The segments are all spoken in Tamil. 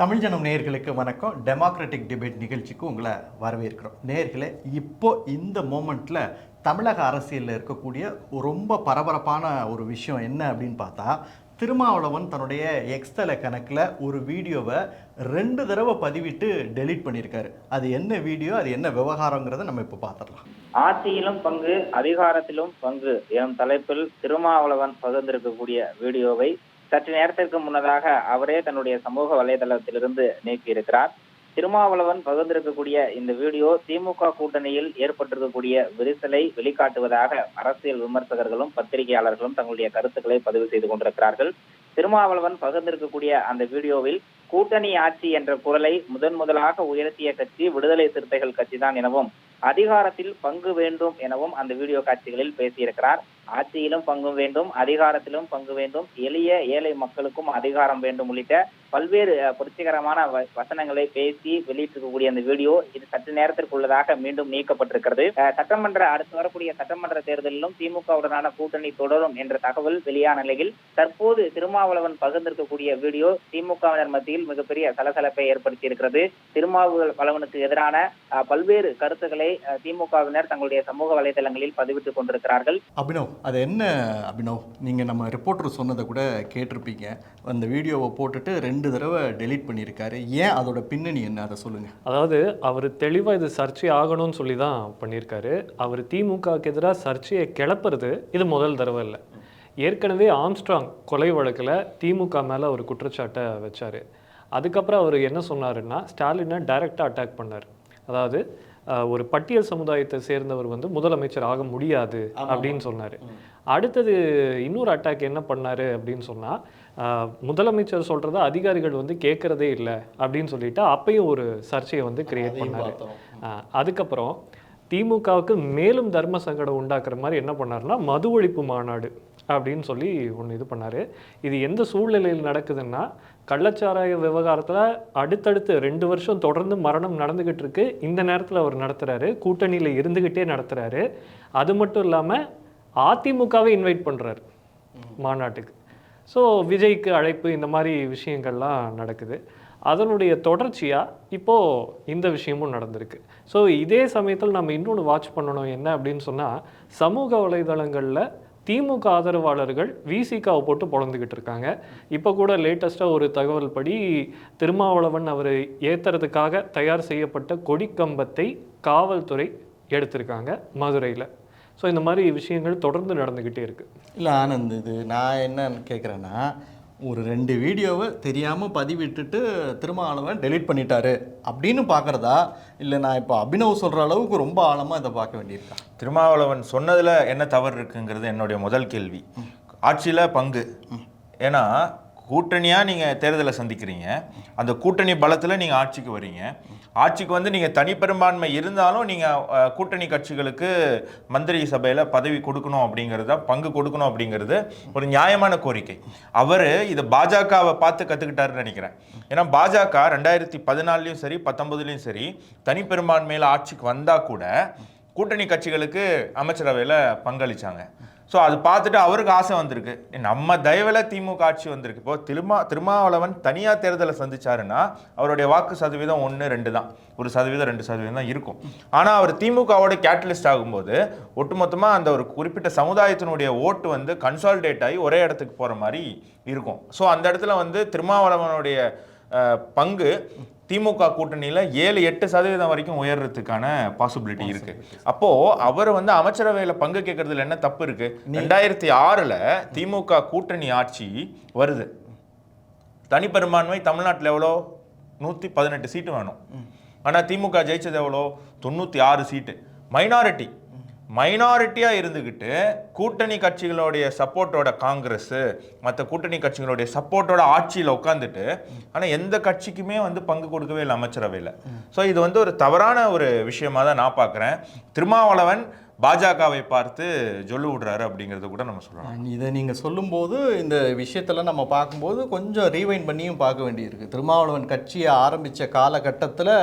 தமிழ் ஜனம் நேர்களுக்கு வணக்கம். டெமோக்ராட்டிக் டிபேட் நிகழ்ச்சிக்கு உங்களை வரவேற்கிறோம். நேயர்களே இப்போ இந்த மூமெண்ட்டில் தமிழக அரசியலில் இருக்கக்கூடிய ரொம்ப பரபரப்பான ஒரு விஷயம் என்ன அப்படின்னு பார்த்தா திருமாவளவன் தன்னுடைய எக்ஸ்தல கணக்கில் ஒரு வீடியோவை ரெண்டு தடவை பதிவிட்டு டெலீட் பண்ணியிருக்காரு. அது என்ன வீடியோ அது என்ன விவகாரங்கிறத நம்ம இப்போ பார்த்துடலாம். ஆட்சியிலும் பங்கு அதிகாரத்திலும் பங்கு எனும் தலைப்பில் திருமாவளவன் பகிர்ந்திருக்கக்கூடிய வீடியோவை சற்று நேரத்திற்கு முன்னதாக அவரே தன்னுடைய சமூக வலைதளத்திலிருந்து நீக்கியிருக்கிறார். திருமாவளவன் பகிர்ந்திருக்கக்கூடிய இந்த வீடியோ திமுக கூட்டணியில் ஏற்பட்டிருக்கக்கூடிய விரிசலை வெளிக்காட்டுவதாக அரசியல் விமர்சகர்களும் பத்திரிகையாளர்களும் தங்களுடைய கருத்துக்களை பதிவு செய்து கொண்டிருக்கிறார்கள். திருமாவளவன் பகிர்ந்திருக்கக்கூடிய அந்த வீடியோவில் கூட்டணி ஆட்சி என்ற குரலை முதன் முதலாக உயர்த்திய கட்சி விடுதலை சிறுத்தைகள் கட்சிதான் எனவும் அதிகாரத்தில் பங்கு வேண்டும் எனவும் அந்த வீடியோ காட்சிகளில் பேசியிருக்கிறார். ஆட்சியிலும் பங்கு வேண்டும் அதிகாரத்திலும் பங்கு வேண்டும். எளிய ஏழை மக்களுக்கும் அதிகாரம் வேண்டும் உள்ளிட்ட பல்வேறு புரட்சிகரமான வ- வசனங்களை பேசி வெளியிட்டிருக்கக்கூடிய அந்த வீடியோ இது சற்று நேரத்திற்குள்ளதாக மீண்டும் நீக்கப்பட்டிருக்கிறது. சட்டமன்ற அடுத்து வரக்கூடிய சட்டமன்ற தேர்தலிலும் திமுகவுடனான கூட்டணி தொடரும் என்ற தகவல் வெளியான நிலையில் தற்போது திருமாவளவன் பகிர்ந்திருக்கக்கூடிய வீடியோ திமுகவினர் மத்தியில் மிகப்பெரிய சலசலப்பை ஏற்படுத்தி இருக்கிறது திருமாவளவனுக்கு எதிரான பல்வேறு கருத்துக்களை திமுகவினர் தங்களுடைய சமூக வலைதளங்களில் பதிவிட்டுக் கொண்டிருக்கிறார்கள். அபினவ் அது என்ன அபினவ்? நீங்கள் நம்ம ரிப்போர்ட்டர் சொன்னதை கூட கேட்டிருப்பீங்க. அந்த வீடியோவை போட்டுட்டு ரெண்டு தடவை டெலீட் பண்ணியிருக்காரு. ஏன் அதோட பின்னணி என்ன? அதை சொல்லுங்கள் அதாவது அவர் தெளிவாக இது சர்ச்சை ஆகணும்னு சொல்லி தான் பண்ணியிருக்காரு. அவர் திமுகவுக்கு எதிராக சர்ச்சையை கிளப்புறது இது முதல் தடவை இல்லை. ஏற்கனவே ஆம்ஸ்ட்ராங் கொலை வழக்கில் திமுக மேலே ஒரு குற்றச்சாட்டை வச்சார். அதுக்கப்புறம் அவர் என்ன சொன்னாருன்னா ஸ்டாலினை டைரெக்டாக அட்டாக் பண்ணார். அதாவது ஒரு பட்டியல் சமுதாயத்தை சேர்ந்தவர் வந்து முதலமைச்சர் ஆக முடியாது அப்படின்னு சொன்னார். அடுத்தது இன்னொரு அட்டாக் என்ன பண்ணாரு அப்படின்னு சொன்னால் முதலமைச்சர் சொல்கிறத அதிகாரிகள் வந்து கேட்குறதே இல்லை அப்படின்னு சொல்லிட்டு அப்பயும் ஒரு சர்ச்சையை வந்து கிரியேட் பண்ணாரு. அதுக்கப்புறம் திமுகவுக்கு மேலும் தர்ம சங்கடம் உண்டாக்குற மாதிரி என்ன பண்ணாருன்னா மது ஒழிப்பு மாநாடு அப்படின்னு சொல்லி ஒன்று இது பண்ணார். இது எந்த சூழ்நிலையில் நடக்குதுன்னா கள்ளச்சாராய விவகாரத்தில் அடுத்தடுத்து ரெண்டு வருஷம் தொடர்ந்து மரணம் நடந்துக்கிட்டு இருக்கு. இந்த நேரத்தில் அவர் நடத்துகிறாரு கூட்டணியில் இருந்துக்கிட்டே நடத்துகிறாரு அது மட்டும் இல்லாமல் அதிமுகவை இன்வைட் பண்ணுறாரு மாநாட்டுக்கு. ஸோ விஜய்க்கு அழைப்பு இந்த மாதிரி விஷயங்கள்லாம் நடக்குது. அதனுடைய தொடர்ச்சியாக இப்போது இந்த விஷயமும் நடந்திருக்கு. ஸோ இதே சமயத்தில் நம்ம இன்னொன்று வாட்ச் பண்ணணும் என்ன அப்படின்னு சொன்னால் சமூக வலைதளங்களில் திமுக ஆதரவாளர்கள் விசிகாவை போட்டு பொழந்துக்கிட்டு இருக்காங்க. இப்போ கூட லேட்டஸ்ட்டாக ஒரு தகவல் படி திருமாவளவன் அவர் ஏற்றுறதுக்காக தயார் செய்யப்பட்ட கொடிக்கம்பத்தை காவல்துறை எடுத்திருக்காங்க மதுரையில். ஸோ இந்த மாதிரி விஷயங்கள் தொடர்ந்து நடந்துக்கிட்டே இருக்குது இல்லை ஆனந்த் இது நான் என்ன கேட்குறேன்னா ஒரு ரெண்டு வீடியோவை தெரியாமல் பதிவிட்டுட்டு திருமாவளவன் டெலீட் பண்ணிட்டாரு அப்படின்னு பார்க்குறதா இல்லை நான் இப்போ அபினவ் சொல்கிற அளவுக்கு ரொம்ப ஆழமாக இதை பார்க்க வேண்டியிருக்கா? திருமாவளவன் சொன்னதுல என்ன தவறு இருக்குங்கிறது என்னுடைய முதல் கேள்வி. ஆட்சியில பங்கு. ஏன்னா கூட்டணியா நீங்க தேர்தலை சந்திக்கிறீங்க. அந்த கூட்டணி பலத்துல நீங்க ஆட்சிக்கு வரீங்க. ஆட்சிக்கு வந்து நீங்கள் தனிப்பெரும்பான்மை இருந்தாலும் நீங்கள் கூட்டணி கட்சிகளுக்கு மந்திரி சபையில் பதவி கொடுக்கணும் அப்படிங்கிறது தான் பங்கு கொடுக்கணும் அப்படிங்கிறது ஒரு நியாயமான கோரிக்கை. அவர் இதை பாஜகவை பார்த்து கற்றுக்கிட்டாருன்னு நினைக்கிறேன். ஏன்னா பாஜக ரெண்டாயிரத்தி பதினாலையும் சரி பத்தொன்பதுலேயும் சரி தனிப்பெரும்பான்மையில் ஆட்சிக்கு வந்தால் கூட கூட்டணி கட்சிகளுக்கு அமைச்சரவையில் பங்களிச்சாங்க. ஸோ அது பார்த்துட்டு அவருக்கு ஆசை வந்திருக்கு. நம்ம தயவில் திமுக ஆட்சி வந்திருக்கு. இப்போ திருமா திருமாவளவன் தனியாக தேர்தலை சந்திச்சாருன்னா அவருடைய வாக்கு சதவீதம் ஒன்று ரெண்டு தான். ஒரு சதவீதம் ரெண்டு சதவீதம் தான் இருக்கும். ஆனால் அவர் திமுகவோட கேட்டலிஸ்ட் ஆகும்போது ஒட்டுமொத்தமாக அந்த ஒரு குறிப்பிட்ட சமுதாயத்தினுடைய ஓட்டு வந்து கன்சால்டேட் ஆகி ஒரே இடத்துக்கு போகிற மாதிரி இருக்கும். ஸோ அந்த இடத்துல வந்து திருமாவளவனுடைய பங்கு திமுக கூட்டணியில் ஏழு எட்டு சதவீதம் வரைக்கும் உயர்றதுக்கான பாசிபிலிட்டி இருக்கு. அப்போ அவர் வந்து அமைச்சரவையில பங்கு கேட்கறதுல என்ன தப்பு இருக்கு? ரெண்டாயிரத்தி ஆறுல திமுக கூட்டணி ஆட்சி வருது. தனிப்பெரும்பான்மை தமிழ்நாட்டில் எவ்வளோ? நூற்றி பதினெட்டு சீட்டு வேணும். ஆனால் திமுக ஜெயிச்சது எவ்வளோ? தொண்ணூற்றி ஆறு சீட்டு. மைனாரிட்டி மைனாரிட்டியாக இருந்துக்கிட்டு கூட்டணி கட்சிகளுடைய சப்போர்ட்டோட காங்கிரஸ் மற்ற கூட்டணி கட்சிகளுடைய சப்போர்ட்டோட ஆட்சியில் உட்காந்துட்டு ஆனால் எந்த கட்சிக்குமே வந்து பங்கு கொடுக்கவே இல்லை அமைச்சரவையில். ஸோ இது வந்து ஒரு தவறான ஒரு விஷயமாக தான் நான் பார்க்குறேன். திருமாவளவன் பாஜகவை பார்த்து சொல்லு விடுறாரு அப்படிங்கிறத கூட நம்ம சொல்லலாம். இதை நீங்கள் சொல்லும்போது இந்த விஷயத்தெல்லாம் நம்ம பார்க்கும்போது கொஞ்சம் ரீவைண்ட் பண்ணியும் பார்க்க வேண்டியிருக்கு. திருமாவளவன் கட்சியை ஆரம்பித்த காலகட்டத்தில்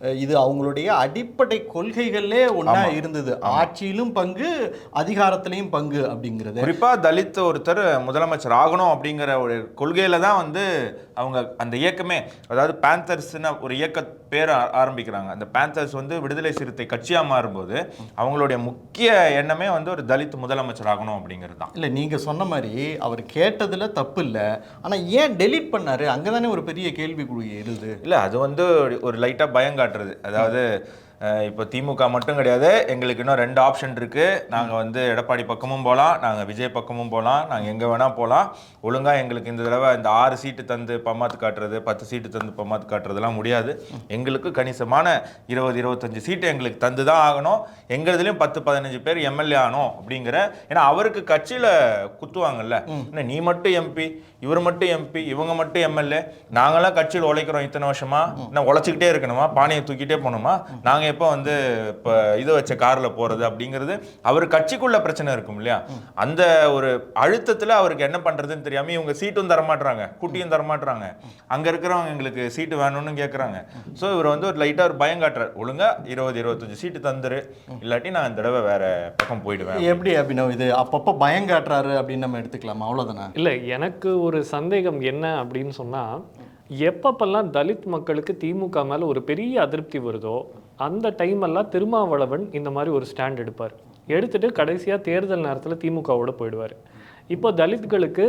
இது அவங்களுடைய அடிப்படை கொள்கைகளே ஒன்றா இருந்தது. ஆட்சியிலும் பங்கு அதிகாரத்திலையும் பங்கு அப்படிங்கிறது. குறிப்பா தலித் ஒருத்தர் முதலமைச்சர் ஆகணும் அப்படிங்கிற ஒரு கொள்கையில தான் வந்து அவங்க அந்த இயக்கமே அதாவது பேந்தர்ஸ்னு ஒரு இயக்க பேர் ஆரம்பிக்கிறாங்க. அந்த பேந்தர்ஸ் வந்து விடுதலை சிறுத்தை கட்சியா மாறும்போது அவங்களுடைய முக்கிய எண்ணமே வந்து ஒரு தலித் முதலமைச்சர் ஆகணும் அப்படிங்கிறது தான். இல்லை நீங்கள் சொன்ன மாதிரி அவர் கேட்டதுல தப்பு இல்லை. ஆனால் ஏன் டெலீட் பண்ணாரு? அங்கே தானே ஒரு பெரிய கேள்விக்குறி எழுது. இல்ல அது வந்து ஒரு- ஒரு லைட்டா பயம் காட்டுறது. அதாவது இப்போ திமுக மட்டும் கிடையாது எங்களுக்கு இன்னும் ரெண்டு ஆப்ஷன் இருக்கு. நாங்க வந்து எடப்பாடி பக்கமும் போகலாம் நாங்க விஜய் பக்கமும் போகலாம் நாங்க எங்க வேணா போகலாம் ஒழுங்கா எங்களுக்கு இந்த தடவை இந்த ஆறு சீட்டு தந்து பம்மாத்து காட்டுறது பத்து சீட்டு தந்து பம்மாத்து காட்டுறதுலாம் முடியாது. எங்களுக்கு கணிசமான இருபது இருபத்தஞ்சு சீட்டு எங்களுக்கு தந்து தான் ஆகணும். எங்களுதுலயும் பத்து பதினஞ்சு பேர் எம்எல்ஏ ஆகணும் அப்படிங்கிற ஏன்னா அவருக்கு கட்சியில குத்துவாங்கல்ல. என்ன நீ மட்டும் எம்பி இவர் மட்டும் எம்பி இவங்க மட்டும் எம்எல்ஏ நாங்கெல்லாம் கட்சியில் உழைக்கிறோம் இத்தனை வருஷமா. என்ன உழைச்சிக்கிட்டே இருக்கணுமா? பானையை தூக்கிட்டே போகணுமா? நாங்க எப்போ வந்து இப்போ இது வச்ச கார்ல போறது அப்படிங்கிறது அவர் கட்சிக்குள்ள பிரச்சனை இருக்கும் இல்லையா? அந்த ஒரு அழுத்தத்துல அவருக்கு என்ன பண்றதுன்னு தெரியாம இவங்க சீட்டும் தரமாட்றாங்க குட்டியும் தரமாட்றாங்க. அங்க இருக்கிறவங்க எங்களுக்கு சீட்டு வேணும்னு கேக்குறாங்க. ஸோ இவர் வந்து ஒரு லைட்டா ஒரு பயம் காட்டுறாரு. ஒழுங்கா இருபது இருபத்தஞ்சு சீட்டு தந்துரு. இல்லாட்டி நான் இந்த தடவை வேற பக்கம் போயிடுவேன். எப்படி அபினவ் இது அப்பப்போ பயம் காட்டுறாரு அப்படின்னு நம்ம எடுத்துக்கலாமா? அவ்வளோதானே இல்லை எனக்கு ஒரு சந்தேகம் என்ன அப்படின்னு சொன்னால் எப்பப்பெல்லாம் தலித் மக்களுக்கு திமுக மேலே ஒரு பெரிய அதிருப்தி வருதோ அந்த டைம் எல்லாம் திருமாவளவன் இந்த மாதிரி ஒரு ஸ்டாண்ட் எடுப்பார். எடுத்துட்டு கடைசியாக தேர்தல் நேரத்தில் திமுகவோட போயிடுவார். இப்போ தலித்களுக்கு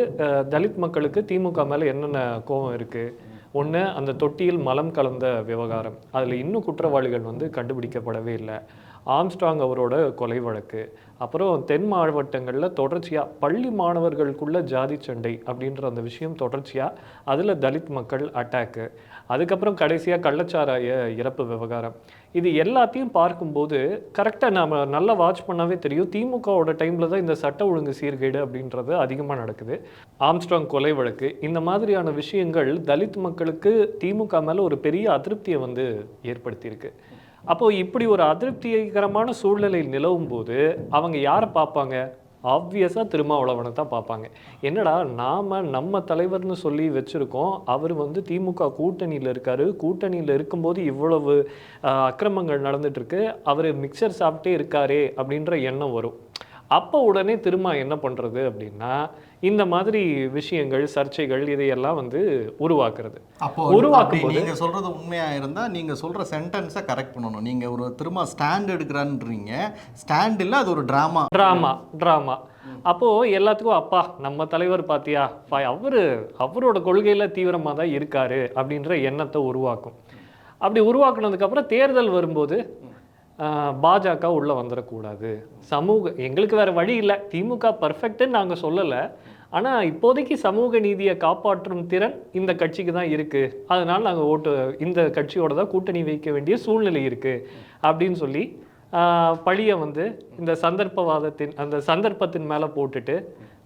தலித் மக்களுக்கு திமுக மேலே என்னென்ன கோபம் இருக்குது ஒன்று அந்த தொட்டியில் மலம் கலந்த விவகாரம். அதில் இன்னும் குற்றவாளிகள் வந்து கண்டுபிடிக்கப்படவே இல்லை. ஆம்ஸ்ட்ராங் அவரோட கொலை வழக்கு. அப்புறம் தென் மாவட்டங்களில் தொடர்ச்சியாக பள்ளி மாணவர்களுக்குள்ள ஜாதி சண்டை அப்படின்ற அந்த விஷயம் தொடர்ச்சியாக அதில் தலித் மக்கள் அட்டாக்கு அதுக்கப்புறம் கடைசியாக கள்ளச்சாராய இறப்பு விவகாரம். இது எல்லாத்தையும் பார்க்கும்போது கரெக்டாக நம்ம நல்லா வாட்ச் பண்ணாவே தெரியும். திமுகவோட டைமில் தான் இந்த சட்ட ஒழுங்கு சீர்கேடு அப்படின்றது அதிகமாக நடக்குது. ஆம்ஸ்ட்ராங் கொலை வழக்கு. இந்த மாதிரியான விஷயங்கள் தலித் மக்களுக்கு திமுக மேலே ஒரு பெரிய அதிருப்தியை வந்து ஏற்படுத்தியிருக்கு. அப்போது இப்படி ஒரு அதிருப்திகரமான சூழ்நிலை நிலவும் போது அவங்க யாரை பார்ப்பாங்க? ஆப்வியஸாக திருமாவளவனை தான் பார்ப்பாங்க. என்னடா நாம் நம்ம தலைவர்னு சொல்லி வச்சுருக்கோம். அவர் வந்து திமுக கூட்டணியில் இருக்கார். கூட்டணியில் இருக்கும்போது இவ்வளவு அக்கிரமங்கள் நடந்துகிட்ருக்கு அவர் மிக்சர் சாப்பிட்டே இருக்காரே அப்படின்ற எண்ணம் வரும். அப்போ உடனே திரும்ப என்ன பண்ணுறது அப்படின்னா இந்த மாதிரி விஷயங்கள் சர்ச்சைகள் இதையெல்லாம் வந்து உருவாக்குறது. அப்போ உருவாக்கும் அப்படி போது- நீங்க சொல்றது உண்மையா இருந்தா நீங்க சொல்ற சென்டென்ஸை கரெக்ட் பண்ணணும். நீங்க ஒரு திரும்ப ஸ்டாண்ட் எடுக்கிறான்றீங்க. ஸ்டாண்ட் இல்ல அது ஒரு டிராமா ட்ராமா ட்ராமா அப்போ எல்லாத்துக்கும் அப்பா நம்ம தலைவர் பாத்தியா? பா- அவரு அவரோட கொள்கையில தீவிரமா தான் இருக்காரு அப்படின்ற எண்ணத்தை உருவாக்கும். அப்படி உருவாக்குனதுக்கு அப்புறம் தேர்தல் வரும்போது பாஜக உள்ளே வந்துடக்கூடாது சமூக எங்களுக்கு வேறு வழி இல்லை. திமுக பர்ஃபெக்ட்டுன்னு நாங்கள் சொல்லலை. ஆனால் இப்போதைக்கு சமூக நீதியை காப்பாற்றும் திறன் இந்த கட்சிக்கு தான் இருக்குது அதனால் நாங்கள் ஓட்டு இந்த கட்சியோட தான் கூட்டணி வைக்க வேண்டிய சூழ்நிலை இருக்குது அப்படின்னு சொல்லி பழியை வந்து இந்த சந்தர்ப்பவாதத்தின் அந்த சந்தர்ப்பத்தின் மேலே போட்டுட்டு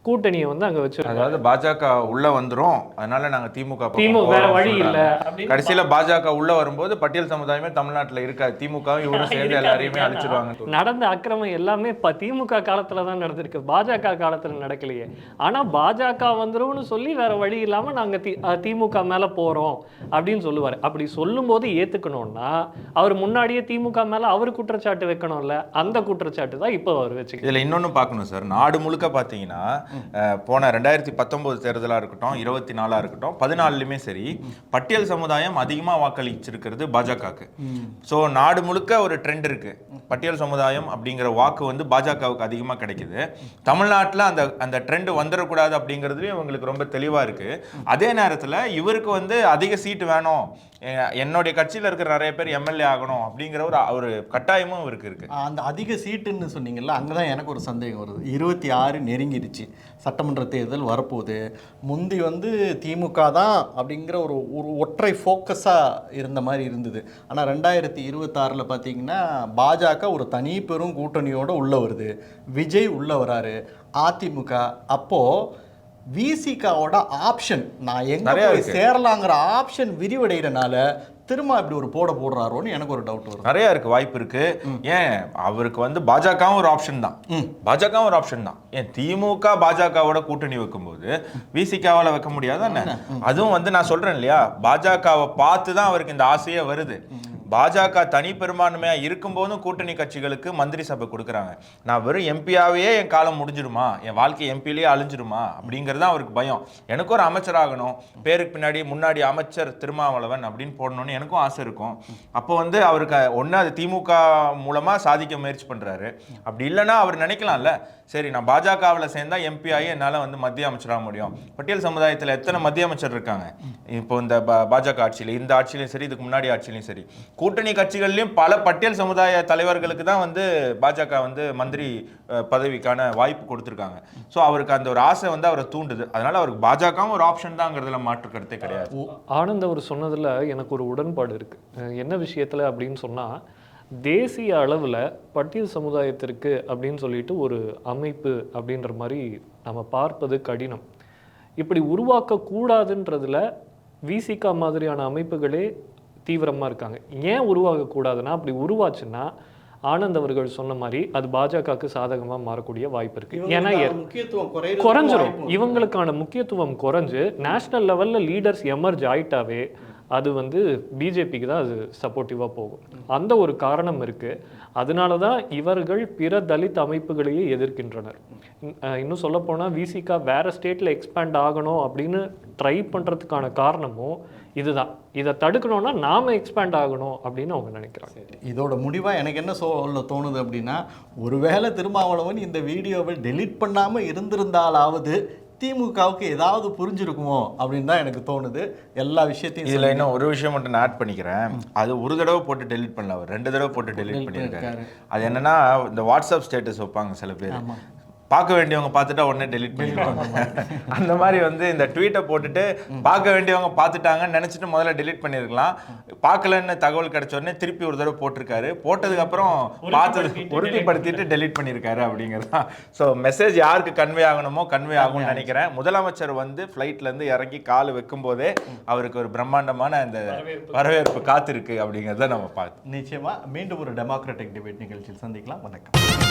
கூட்டணியை வந்து அங்க வச்சிருக்காங்க. அதாவது பாஜக உள்ள வந்துரும். அதனால நாங்க திமுக திமுக வேற வழி இல்ல கடைசியில பாஜக உள்ள வரும்போது பட்டியல் சமுதாயமே தமிழ்நாட்டுல இருக்காது. திமுக இவரும் சேர்ந்து எல்லாரையுமே அழிச்சிருவாங்க. நடந்த அக்கிரமம் எல்லாமே இப்ப திமுக காலத்துல தான் நடந்திருக்கு. பாஜக காலத்துல நடக்கலையே. ஆனா பாஜக வந்துரும்னு சொல்லி வேற வழி இல்லாம நாங்க திமுக மேல போறோம் அப்படின்னு சொல்லுவாரு. அப்படி சொல்லும்போது ஏத்துக்கணும்னா அவர் முன்னாடியே திமுக மேல அவர் குற்றச்சாட்டு வைக்கணும்ல. அந்த குற்றச்சாட்டு தான் இப்போ அவர் வச்சுக்க இதுல இன்னொன்னு பார்க்கணும் சார். நாடு முழுக்க பாத்தீங்கன்னா போன ரெண்டாயிரத்தி பத்தொன்பது தேர்தலா இருக்கட்டும் இருபத்தி நாலாக இருக்கட்டும் பதினாலுமே சரி பட்டியல் சமுதாயம் அதிகமா வாக்களிச்சிருக்கிறது பாஜகவுக்கு. ஸோ நாடு முழுக்க ஒரு ட்ரெண்ட் இருக்கு. பட்டியல் சமுதாயம் அப்படிங்கிற வாக்கு வந்து பாஜகவுக்கு அதிகமா கிடைக்குது. தமிழ்நாட்டுல அந்த அந்த ட்ரெண்ட் வந்துடக்கூடாது அப்படிங்கிறதுலயும் இவங்களுக்கு ரொம்ப தெளிவா இருக்கு. அதே நேரத்துல இவருக்கு வந்து அதிக சீட்டு வேணும் என்னுடைய கட்சியில் இருக்கிற நிறைய பேர் எம்எல்ஏ ஆகணும் அப்படிங்கிற ஒரு ஒரு கட்டாயமும் இவருக்கு இருக்கு. அந்த அதிக சீட்டுன்னு சொன்னீங்கல்ல அங்கே தான் எனக்கு ஒரு சந்தேகம் வருது. இருபத்தி ஆறு நெருங்கிடுச்சு. சட்டமன்ற தேர்தல் வரப்போகுது. முந்தி வந்து திமுக தான் அப்படிங்கிற ஒரு ஒரு ஒற்றை ஃபோக்கஸாக இருந்த மாதிரி இருந்தது. ஆனால் ரெண்டாயிரத்தி இருபத்தாறில் பார்த்தீங்கன்னா பாஜக ஒரு தனி பெரும் கூட்டணியோடு உள்ளே வருது. விஜய் உள்ளே வராரு. அதிமுக அப்போது விசிகாவோட ஆப்ஷன் நான் எங்க போய். சேரலாங்கிற ஆப்ஷன் விரிவடைகிறனால திரும்ப இப்படி ஒரு போட போடுறாரோன்னு எனக்கு ஒரு டவுட் வருது நிறைய இருக்கு வாய்ப்பு இருக்கு. ஏன்? அவருக்கு வந்து பாஜகவும் ஒரு ஆப்ஷன் தான். பாஜகவும் ஒரு ஆப்ஷன் தான். ஏன்? திமுக பாஜகவோட கூட்டணி வைக்கும்போது விசிகாவால வைக்க முடியாது அதுவும் வந்து நான் சொல்றேன் இல்லையா? பாஜகவை பார்த்து தான் அவருக்கு இந்த ஆசையே வருது. பாஜக தனி பெரும்பான்மையாக இருக்கும்போதும் கூட்டணி கட்சிகளுக்கு மந்திரி சபை கொடுக்குறாங்க. நான் வெறும் எம்பியாவே என் காலம் முடிஞ்சிருமா என் வாழ்க்கை எம்பிலேயே அழிஞ்சிருமா அப்படிங்கிறது தான் அவருக்கு பயம். எனக்கும் ஒரு அமைச்சராகணும் பேருக்கு பின்னாடி முன்னாடி அமைச்சர் திருமாவளவன் அப்படின்னு போடணும்னு எனக்கும் ஆசை இருக்கும். அப்போ வந்து அவருக்கு ஒன்று அது திமுக மூலமாக சாதிக்க முயற்சி பண்ணுறாரு அப்படி இல்லைன்னா அவர் நினைக்கலாம்ல. சரி நான் பாஜகவில் சேர்ந்தால் எம்பி ஆகி என்னால் வந்து மத்திய அமைச்சராக முடியும். பட்டியல் சமுதாயத்தில் எத்தனை மத்திய அமைச்சர் இருக்காங்க? இப்போ இந்த பாஜக ஆட்சியில் இந்த ஆட்சியிலையும் சரி இதுக்கு முன்னாடி ஆட்சியிலையும் சரி. கூட்டணி கட்சிகள்லையும் பல பட்டியல் சமுதாய தலைவர்களுக்கு தான் வந்து பாஜக வந்து மந்திரி பதவிக்கான வாய்ப்பு கொடுத்துருக்காங்க. ஸோ அவருக்கு அந்த ஒரு ஆசை வந்து அவரை தூண்டுது. அதனால அவருக்கு பாஜகவும் ஒரு ஆப்ஷன் தாங்கிறதுல மாற்று கருத்தே கிடையாது. ஆனந்த் அவர் சொன்னதில் எனக்கு ஒரு உடன்பாடு இருக்குது என்ன விஷயத்தில் அப்படின்னு சொன்னால் தேசிய அளவில் பட்டியல் சமுதாயத்திற்கு அப்படின்னு சொல்லிட்டு ஒரு அமைப்பு அப்படின்ற மாதிரி நம்ம பார்ப்பது கடினம். இப்படி உருவாக்கக்கூடாதுன்றதுல விசிகா மாதிரியான அமைப்புகளே தீவிரமாக இருக்காங்க. ஏன் உருவாகக்கூடாதுன்னா அப்படி உருவாச்சுன்னா ஆனந்த் அவர்கள் சொன்ன மாதிரி அது பாஜகவுக்கு சாதகமாக மாறக்கூடிய வாய்ப்பு இருக்கு. ஏன்னா முக்கியத்துவம் குறைஞ்சிரும். இவங்களுக்கான முக்கியத்துவம் குறைஞ்சு நேஷனல் லெவலில் லீடர்ஸ் எமர்ஜ் ஆயிட்டாவே அது வந்து பிஜேபிக்கு தான் அது சப்போர்ட்டிவாக போகும். அந்த ஒரு காரணம் இருக்குது அதனால தான் இவர்கள் பிற தலித் அமைப்புகளையே எதிர்க்கின்றனர். இன்னும் சொல்லப்போனால் விசிகா வேறு ஸ்டேட்டில் எக்ஸ்பேண்ட் ஆகணும் அப்படின்னு ட்ரை பண்ணுறதுக்கான காரணமும் இதுதான். இதை தடுக்கணும்னா நாம எக்ஸ்பேண்ட் ஆகணும் அப்படின்னு அவங்க நினைக்கிறாங்க. இதோட முடிவாக எனக்கு என்ன சொல்ல தோணுது அப்படின்னா ஒருவேளை திருமாவளவன் இந்த வீடியோவை டெலீட் பண்ணாமல் இருந்திருந்தாலாவது திமுகவுக்கு ஏதாவது புரிஞ்சிருக்குமோ அப்படின்னு தான் எனக்கு தோணுது. எல்லா விஷயத்தையும் இதுல இன்னும் ஒரு விஷயம் மட்டும் நான் ஆட் பண்ணிக்கிறேன். அது ஒரு தடவை போட்டு டெலீட் பண்ணல அவர். ரெண்டு தடவை போட்டு டெலீட் பண்ணியிருக்காரு. அது என்னன்னா இந்த வாட்ஸ்அப் ஸ்டேட்டஸ் வைப்பாங்க சில பேர். பார்க்க வேண்டியவங்க பார்த்துட்டா உடனே டெலீட் பண்ணிடுவாங்க. அந்த மாதிரி வந்து இந்த ட்வீட்டை போட்டுட்டு பார்க்க வேண்டியவங்க பார்த்துட்டாங்கன்னு நினைச்சிட்டு முதல்ல டெலீட் பண்ணியிருக்கலாம் பார்க்கலன்னு தகவல் கிடைச்ச உடனே திருப்பி ஒரு தடவை போட்டிருக்காரு. போட்டதுக்கு அப்புறம் பார்த்தது உறுதிப்படுத்திட்டு டெலீட் பண்ணியிருக்காரு அப்படிங்கிறது தான். ஸோ மெசேஜ் யாருக்கு கன்வே ஆகணுமோ கன்வே ஆகும்னு நினைக்கிறேன். முதலமைச்சர் வந்து ஃப்ளைட்ல இருந்து இறங்கி கால் வைக்கும் போதே அவருக்கு ஒரு பிரம்மாண்டமான அந்த வரவேற்பு. காத்திருக்கு அப்படிங்கிறத நம்ம பார்த்தோம் நிச்சயமா மீண்டும் ஒரு டெமோக்ராட்டிக் டிபேட் நிகழ்ச்சியில் சந்திக்கலாம். வணக்கம்.